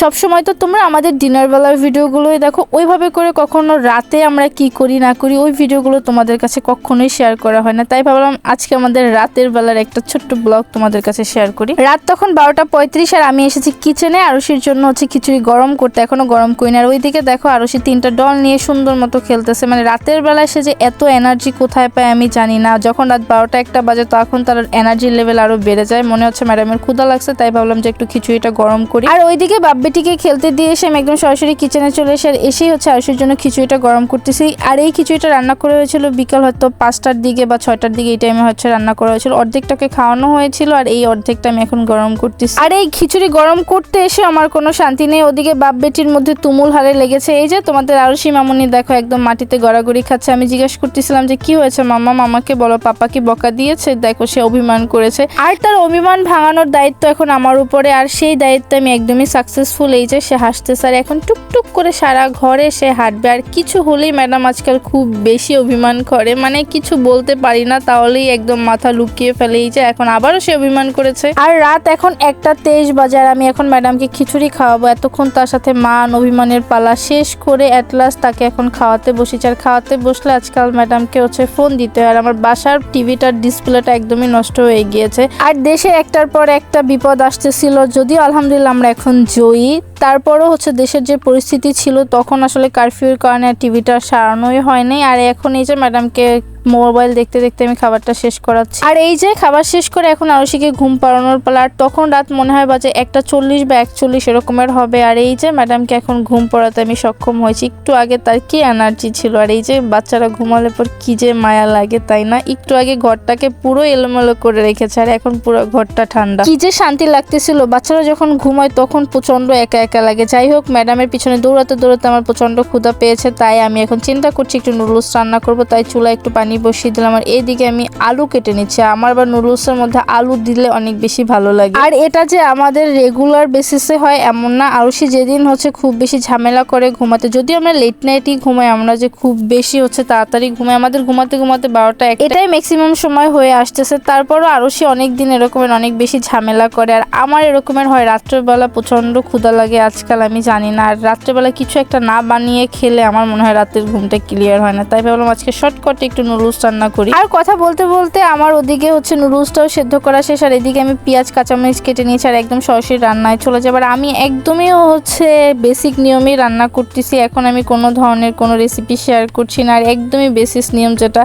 সবসময় তো তোমরা আমাদের ডিনার বেলার ভিডিওগুলোই দেখো। ওইভাবে করে কখনো রাতে আমরা কি করি, না করি, ওই ভিডিওগুলো তোমাদের কাছে কখনোই শেয়ার করা হয় না। তাই ভাবলাম আজকে আমাদের রাতের বেলার একটা ছোট্ট ব্লগ তোমাদের কাছে শেয়ার করি। রাত তখন বারোটা পঁয়ত্রিশ আর আমি এসেছি কিচেনে আরশির জন্য হচ্ছে খিচুড়ি গরম করতে এখনও গরম করি না। আর ওইদিকে দেখো আরশি তিনটা ডল নিয়ে সুন্দর মতো খেলতেছে। মানে রাতের বেলায় সে যে এত এনার্জি কোথায় পায় আমি জানি না। যখন রাত বারোটা একটা বাজে তখন তার এনার্জির লেভেল আরও বেড়ে যায়। মনে হচ্ছে ম্যাডামের ক্ষুদা লাগছে, তাই ভাবলাম যে একটু খিচুড়িটা গরম করি। আর ওইদিকে বাব্বেটিকে খেলতে দিয়ে এসে আমি একদম সরাসরি কিচেনে চলে এসে এসেই হচ্ছে আয়ুষের জন্য খিচুড়িটা গরম করতেছি। আর এই খিচুড়িটা রান্না করে হয়েছিল বিকাল হয়তো পাঁচটার দিকে বা ছয়টার দিকে, এই টাইমে হচ্ছে রান্না করা হয়েছিল। অর্ধেকটাকে খাওয়ানো হয়েছিল আর এই অর্ধেকটা আমি এখন গরম করতেছি। আর এই খিচুড়ি গরম করতে এসে আমার কোনো শান্তি নেই। ওদিকে বাপ বেটির মধ্যে তুমুল হারে লেগেছে। এই যে তোমাদের আরশি মামুনি, দেখো একদম মাটিতে গড়াগড়ি খাচ্ছে। আমি জিজ্ঞেস করতেছিলাম যে, কি হয়েছে মামা মামাকে বলো, পাপা কি বকা দিয়েছে? দেখো, সে অভিমান করেছে। আর তার অভিমান ভাঙানোর দায়িত্ব এখন আমার উপরে। আর সেই দায়িত্ব আমি একদমই সাকসেসফুল এই যে সে হাসতে স্যার, এখন টুকটুক করে সারা ঘরে সে হাঁটবে। আর কিছু হলেই ম্যাডাম আজকাল খুব বেশি অভিমান করে। মানে কিছু বলতে পারি না, তাহলেই একদম মাথা লুকিয়ে ফেলে। এই যে এখন আবারও সে অভিমান করেছে। আর রাত এখন একটা তেইশ বাজার আমি এখন ম্যাডামকে খিচুড়ি খাওয়াবো। এতক্ষণ তার সাথে মান অভিমানের পালা শেষ করে অ্যাট লাস্ট তাকে এখন খাওয়াতে বসেছি। আর খাওয়াতে বসলে আজকাল ম্যাডামকে হচ্ছে ফোন দিতে হয়। আর আমার বাসার টিভিটার ডিসপ্লেটা একদমই নষ্ট হয়ে গিয়েছে। আর দেশে একটার পর একটা বিপদ আসতেছিল। যদিও আলহামদুলিল্লাহ আমরা এখন জয়ী। তারপরও হচ্ছে দেশের যে পরিস্থিতি ছিল, তখন আসলে কারফিউর কারণে টিভিটা সারানোই হয়নি। আর এখন এই যে ম্যাডামকে মোবাইল দেখতে দেখতে আমি খাবারটা শেষ করাচ্ছি। আর এই যে খাবার শেষ করে এখন আরশিকে ঘুম পাড়ানোর পালা, আর তখন রাত মনে হয় বাজে একটা চল্লিশ বা একচল্লিশ এরকমের হবে। আর এই যে ম্যাডামকে এখন ঘুম পড়াতে আমি সক্ষম হয়েছি। একটু আগে তার কি এনার্জি ছিল? আর এই যে বাচ্চারা ঘুমালে পর কি যে মায়া লাগে, তাই না? একটু আগে ঘরটাকে পুরো এলোমেলো করে রেখেছে, আর এখন পুরো ঘরটা ঠান্ডা। কি যে শান্তি লাগতেছিল। বাচ্চারা যখন ঘুমায় তখন প্রচণ্ড একা একা লাগে। যাই হোক, ম্যাডামের পিছনে দৌড়াতে দৌড়াতে আমার প্রচণ্ড ক্ষুধা পেয়েছে, তাই আমি এখন চিন্তা করছি একটু নুডলস রান্না করব, তাই চুলা একটু পানি বসিয়ে দিলাম আর এইদিকে আমি আলু কেটে নিচ্ছি। আমার বা নুডলসের মধ্যে আলু দিলে অনেক বেশি ভালো লাগে। আর এটা যে আমাদের রেগুলার বেসিসে হয় এমন না। আরুষি যেদিন হচ্ছে খুব বেশি ঝামেলা করে ঘুমাতে, যদিও আমরা লেট নাইটই ঘুমাই, আমরা যে খুব বেশি হচ্ছে তাড়াতাড়ি ঘুমাই, আমাদের ঘুমাতে ঘুমাতে বারোটা। এটাই ম্যাক্সিমাম সময় হয়ে আসতেছে। তারপরও আরুষি অনেক দিন এরকমের অনেক বেশি ঝামেলা করে। আর আমার এরকমের হয়, রাত্রেবেলা প্রচণ্ড ক্ষুধা লাগে আজকাল, আমি জানি না। আর রাত্রেবেলা কিছু একটা না বানিয়ে খেলে আমার মনে হয় রাতের ঘুমটা ক্লিয়ার হয় না। তাই ভাবলাম আজকে শর্টকাটে একটু নুডলস রান্না করি। আর কথা বলতে বলতে আমার ওদিকে হচ্ছে নুডলসটাও সেদ্ধ করা শেষ, আর এদিকে আমি পেঁয়াজ, কাঁচামরিচ কেটে নিয়েছি, আর একদম সরাসরি রান্নায় চলে যাবার আমি একদমই হচ্ছে বেসিক নিয়মেই রান্না করতেছি, এখন আমি কোনো ধরনের কোনো রেসিপি শেয়ার করছি না, আর একদমই বেসিস নিয়ম যেটা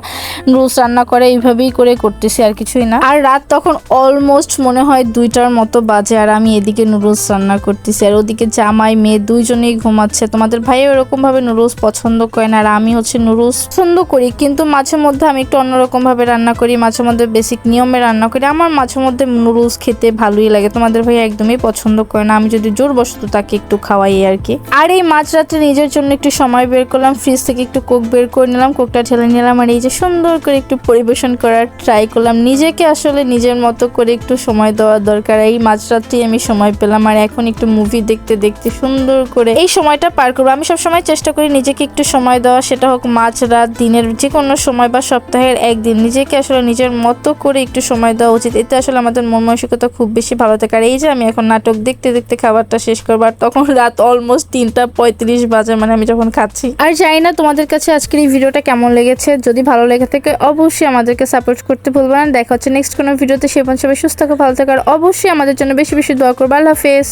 নুডলস রান্না করে এইভাবেই করে করতেছি, আর কিছুই না। আর রাত তখন অলমোস্ট মনে হয় দুইটার মতো বাজে, আর আমি এদিকে নুডলস রান্না করতেছি, আর ওদিকে জামাই, মেয়ে দুইজনেই ঘুমাচ্ছে। তোমাদের ভাইও এরকম ভাবে নুডলস পছন্দ করে না, আর আমি হচ্ছে নুডলস পছন্দ করি, কিন্তু মাঝে মধ্যে আমি একটু অন্যরকমভাবে রান্না করি, মাঝে মধ্যে বেসিক নিয়মে রান্না করি। আমার মাঝে মধ্যে নুডলস খেতে ভালোই লাগে, তোমাদের ভাই একদমই পছন্দ করে না। আমি যদি জোর বসত তাকে একটু খাওয়াই আর কি। আর এই মাঝ রাত্রে নিজের জন্য একটু সময় বের করলাম ফ্রিজ থেকে একটু কোক বের করে নিলাম কোকটা ঠেলে নিলাম আর এই যে সুন্দর করে একটু পরিবেশন করার ট্রাই করলাম। নিজেকে আসলে নিজের মতো করে একটু সময় দেওয়ার দরকার। এই মাঝরাত্রি আমি সময় পেলাম আর এখন একটু মুভি দেখতে দেখতে সুন্দর করে এই সময়টা পার করব। আমি সবসময় চেষ্টা করি নিজেকে একটু সময় দেওয়া, সেটা হোক মাঝ রাত দিনের যে কোনো সময় বা সপ্তাহের একদিন। নিজেকে আসলে নিজের মতো করে একটু সময় দেওয়া উচিত। এতে আসলে আমাদের মন মানসিকতা খুব বেশি ভালো থাকে। আর এই যে আমি এখন নাটক দেখতে দেখতে খাবারটা শেষ করব, আর তখন রাত অলমোস্ট তিনটা পঁয়ত্রিশ বাজে মানে আমি যখন খাচ্ছি। আর জানি না তোমাদের কাছে আজকের এই ভিডিওটা কেমন লেগেছে। যদি ভালো লেগে থাকে অবশ্যই আমাদেরকে সাপোর্ট করতে ভুলবে না। দেখা হচ্ছে নেক্সট কোনো ভিডিওতে। সে সবাই সুস্থ থাকো, ভালো থাকো, আর অবশ্যই আমাদের জন্য বেশি বেশি দোয়া করব। আল্লাহ হাফেজ।